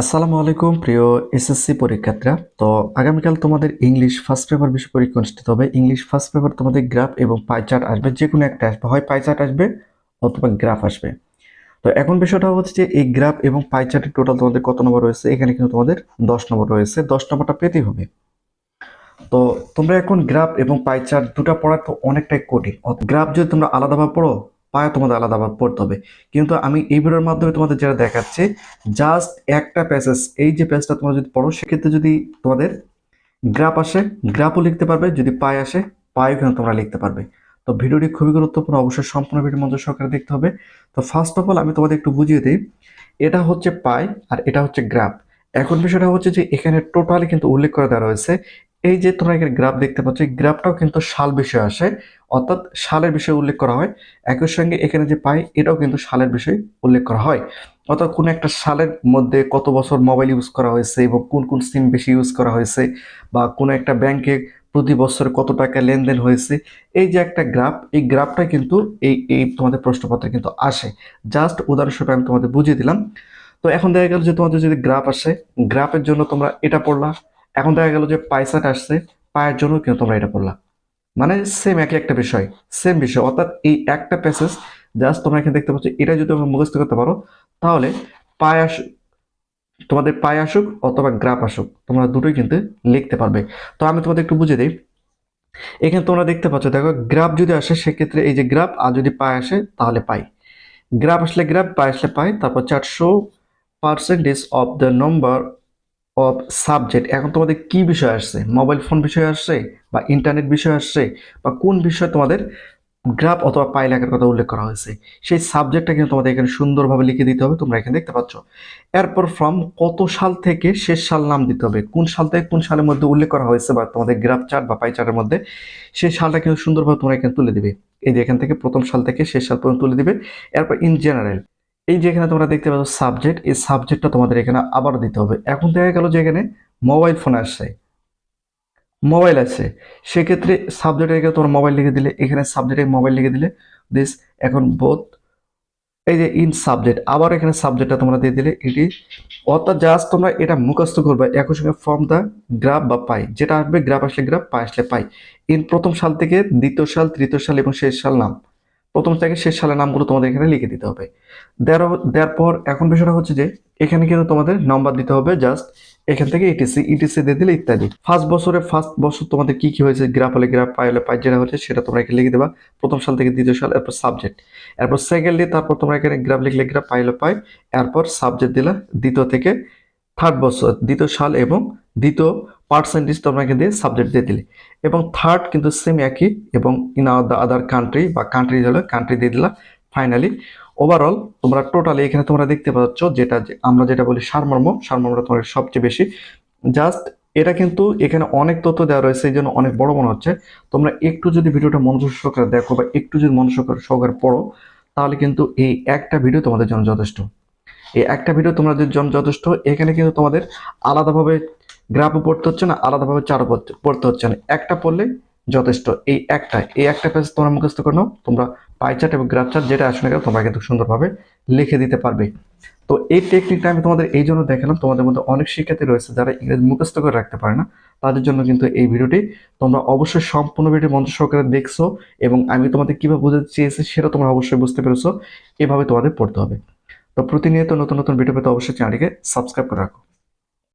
আসসালামু আলাইকুম, প্রিয় এসএসসি পরীক্ষার্থীরা। তো আগামীকাল তোমাদের ইংলিশ ফার্স্ট পেপার বিষয় পরীক্ষা অনুষ্ঠিত হবে। ইংলিশ ফার্স্ট পেপার তোমাদের গ্রাফ এবং পাই চার্ট আসবে। যে কোনো একটা আসবে। হয় পাই চার্ট আসবে অথবা গ্রাফ আসবে। তো এখন বিষয়টা হচ্ছে যে এই গ্রাফ এবং পাই চার্টের টোটাল তোমাদের কত নম্বর রয়েছে? এখানে কিন্তু তোমাদের দশ নম্বর রয়েছে। দশ নম্বরটা পেতেই হবে। তো তোমরা এখন গ্রাফ এবং পাই চার্ট দুটো পড়ার তো অনেকটাই কঠিন। গ্রাফ যদি তোমরা আলাদাভাবে পড়ো পায়ে তোমাদের আলাদাভাবে পড়তে হবে। কিন্তু আমি এই ভিডিওর মাধ্যমে তোমাদের যেটা দেখাচ্ছি জাস্ট একটা প্যাসেজ এই যে প্যাসটা তোমরা যদি পড়ো, সেক্ষেত্রে যদি তোমাদের গ্রাফ আসে গ্রাফও লিখতে পারবে, যদি পায়ে আসে পায়ও কিন্তু তোমরা লিখতে পারবে। তো ভিডিওটি খুবই গুরুত্বপূর্ণ, অবশ্যই সম্পূর্ণ ভিডিও মধ্যে সহকারে দেখতে হবে। তো ফার্স্ট অফ অল আমি তোমাদের একটু বুঝিয়ে দিই, এটা হচ্ছে পাই আর এটা হচ্ছে গ্রাফ এখন বিষয়টা হচ্ছে যে এখানে টোটালি কিন্তু উল্লেখ করে দেওয়া রয়েছে এই যে তোমরা এখানে গ্রাফ দেখতে পাচ্ছ, এই গ্রাফটাও কিন্তু সাল বিষয় আসে। অর্থাৎ সালের বিষয়ে উল্লেখ করা হয়। একই সঙ্গে এখানে যে পাই, এটাও কিন্তু সালের বিষয়ে উল্লেখ করা হয়। অর্থাৎ কোনো একটা সালের মধ্যে কত বছর মোবাইল ইউজ করা হয়েছে এবং কোন কোন সিম বেশি ইউজ করা হয়েছে বা কোনো একটা ব্যাংকে প্রতি বছর কত টাকা লেনদেন হয়েছে, এই যে একটা গ্রাফ এই গ্রাফটা কিন্তু এই এই তোমাদের প্রশ্নপত্রে কিন্তু আসে। জাস্ট উদাহরণস্বরূপ আমি তোমাদের বুঝিয়ে দিলাম। তো এখন দেখা গেল যে তোমাদের যদি গ্রাফ আসে গ্রাফের জন্য তোমরা এটা পড়লা এখন দেখা গেল যে পাইসাট আসছে, পায়ের জন্য কিন্তু তোমরা এটা পড়লা। মানে সেম একই একটা বিষয় সেম বিষয়। অর্থাৎ এই একটা প্যাসেজ জাস্ট তোমরা এখানে দেখতে পাচ্ছ এটা যদি তোমরা মুখস্থ করতে পারো, তাহলে পায়ে আস তোমাদের পায়ে আসুক অথবা গ্রাফ আসুক, তোমরা দুটোই কিন্তু লিখতে পারবে। তো আমি তোমাদের একটু বুঝে দিই। এখানে তোমরা দেখতে পাচ্ছ, দেখো গ্রাফ যদি আসে, সেক্ষেত্রে এই যে গ্রাফ আর যদি পায়ে আসে, তাহলে পাই। গ্রাফ আসলে গ্রাফ পায়ে আসলে পাই। তারপর চারশো percentage of the number of subject এখন তোমাদের কি বিষয় আসছে? মোবাইল ফোন বিষয় আসছে বা ইন্টারনেট বিষয় আসছে বা কোন বিষয় তোমাদের গ্রাফ অথবা পাই লেখার কথা উল্লেখ করা হয়েছে? সেই সাবজেক্টটা কিন্তু তোমাদের এখানে সুন্দরভাবে লিখে দিতে হবে, তোমরা এখানে দেখতে পাচ্ছ। এরপর ফ্রম কত সাল থেকে শেষ সাল নাম দিতে হবে? কোন সাল থেকে কোন সালের মধ্যে উল্লেখ করা হয়েছে বা তোমাদের গ্রাফ চার্ট বা পাই চার্টের মধ্যে? সেই সালটা কিন্তু সুন্দরভাবে তোমরা এখানে তুলে দিবে। এই যে এখান থেকে প্রথম সাল থেকে শেষ সাল পর্যন্ত তুলে দিবে। এরপর ইন জেনারেল এই যে এখানে তোমরা দেখতে পাচ্ছ সাবজেক্ট এই সাবজেক্টটা তোমাদের এখানে আবার দিতে হবে। এখন দেখা গেল যে এখানে মোবাইল ফোন আসছে। মোবাইল আছে সেক্ষেত্রে সাবজেক্টে এখানে তোমরা মোবাইল লিখে দিলে, এখানে সাবজেক্টে মোবাইল লিখে দিলে দিস এখন বোথ এই যে ইন সাবজেক্ট আবার এখানে সাবজেক্টটা তোমরা দিয়ে দিলে, এটি অর্থাৎ জাস্ট তোমরা এটা মুখস্থ করবে, একই সঙ্গে ফর্ম দ্য গ্রাফ বা পাই যেটা আসবে গ্রাফ আসলে গ্রাফ পাই আসলে পাই ইন প্রথম সাল থেকে দ্বিতীয় সাল, তৃতীয় সাল এবং শেষ সাল নাম। প্রথম থেকে শেষ সালের নামগুলো তোমাদের এখানে লিখে দিতে হবে। দেওয়ার পর এখন বিষয়টা হচ্ছে যে, এখানে কিন্তু তোমাদের নাম্বার দিতে হবে জাস্ট এখান থেকে ইটিসি ইটিসি দিয়ে দিলে ইত্যাদি। ফার্স্ট বছরে ফার্স্ট বছর তোমাদের কি কি হয়েছে গ্রাফ হলে গ্রাফ পাই হলে পাই যেটা হচ্ছে সেটা তোমরা এখানে লিখে দেবা। প্রথম সাল থেকে দ্বিতীয় সাল, এরপর সাবজেক্ট এরপর সেকেন্ড সেকেন্ডলি তারপর তোমরা এখানে গ্রাফ লিখলে গ্রাফ পাই হলে পাই এরপর সাবজেক্ট দিলা দ্বিতীয় থেকে থার্ড বছর, দ্বিতীয় সাল এবং দ্বিতীয় পার্সেন্টেজ এখানে দিয়ে সাবজেক্ট দিয়ে দিলে। এবং থার্ড কিন্তু সেম একই এবং ইন দ্য আদার কান্ট্রি বা কান্ট্রি হলে কান্ট্রি দিয়ে দিলা ফাইনালি ওভারঅল তোমরা টোটালি এখানে তোমরা দেখতে পাচ্ছ যেটা আমরা যেটা বলি সারমর্ম, সারমর্মটা তোমার সবচেয়ে বেশি। জাস্ট এটা কিন্তু এখানে অনেক তথ্য দেওয়া রয়েছে, এই জন্য অনেক বড় মনে হচ্ছে। তোমরা একটু যদি ভিডিওটা মনোযোগ সহকারে দেখো বা একটু যদি মনোযোগ সহকারে পড়ো, তাহলে কিন্তু এই একটা ভিডিও তোমাদের জন্য যথেষ্ট। এই একটা ভিডিও তোমাদের জন্য যথেষ্ট। এখানে কিন্তু তোমাদের আলাদাভাবে গ্রাফও পড়তে হচ্ছে না, আলাদাভাবে চারও পড়তে হচ্ছে না। একটা পড়লে যথেষ্ট। এই একটা এই একটা পেজ তোমরা মুখস্থ করে নাও, তোমরা পাই চার্ট এবং গ্রাফ চার্ট যেটা আসলে গেলে তোমরা কিন্তু সুন্দরভাবে লিখে দিতে পারবে। তো এই টেকনিকটা আমি তোমাদের এই জন্য দেখালাম, তোমাদের মধ্যে অনেক শিক্ষার্থী রয়েছে যারা ইংরেজি মুখস্থ করে রাখতে পারে না, তাদের জন্য কিন্তু এই ভিডিওটি তোমরা অবশ্যই সম্পূর্ণ ভিডিও মঞ্চ সহকারে দেখছ এবং আমি তোমাদের কীভাবে বোঝাতে চেয়েছি সেটা তোমরা অবশ্যই বুঝতে পেরেছ। এভাবে তোমাদের পড়তে হবে। তো প্রতিনিয়ত নতুন নতুন ভিডিও পেতে অবশ্যই চ্যানেলটিকে সাবস্ক্রাইব করে রাখো।